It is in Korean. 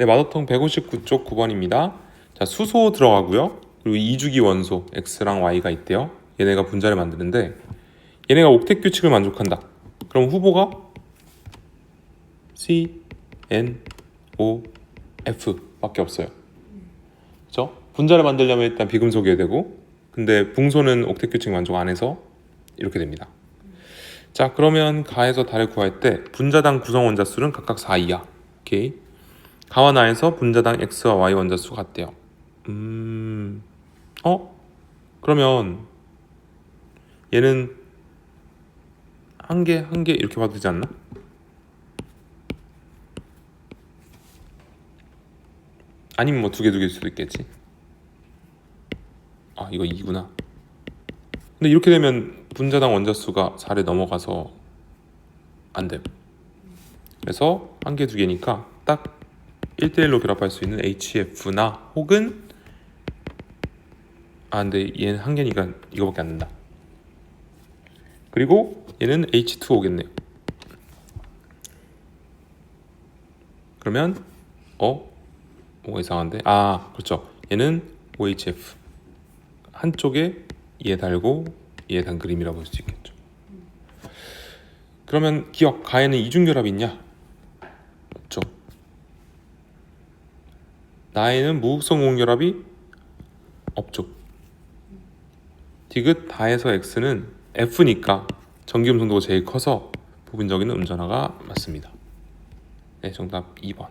네, 마더통 159쪽 9번입니다. 자, 수소 들어가고요. 그리고 이주기 원소 x랑 y가 있대요. 얘네가 분자를 만드는데 얘네가 옥텟 규칙을 만족한다. 그럼 후보가 C, N, O, F밖에 없어요. 그렇죠? 분자를 만들려면 일단 비금속이어야 되고 근데 붕소는 옥텟 규칙 만족 안 해서 이렇게 됩니다. 자 그러면 가에서 달을 구할 때 분자당 구성 원자 수는 각각 4 이하. 오케이. 가와 나에서 분자당 x와 y 원자 수 같대요. 음, 어? 그러면 얘는 한 개, 한 개 이렇게 봐도 되지 않나? 아니면 뭐 두 개, 두 개일 수도 있겠지. 아, 이거 2구나. 근데 이렇게 되면 분자당 원자 수가 4를 넘어가서 안 돼요. 그래서 한 개, 두 개니까 딱 1대1로 결합할 수 있는 HF나 혹은 아 근데 얘는 한 개니까 이거밖에 안 된다. 그리고 얘는 H2O겠네요. 그러면 어? 뭐가 이상한데? 아 그렇죠. 얘는 OHF 한쪽에 얘 달고 얘 단 그림이라고 볼 수 있겠죠. 그러면 기억 가에는 이중 결합이 있냐? 없죠. 나에는 무극성 공결합이 없죠. 디귿 다에서 x는 f니까 전기음성도가 제일 커서 부분적인 음전화가 맞습니다. 네, 정답 2번.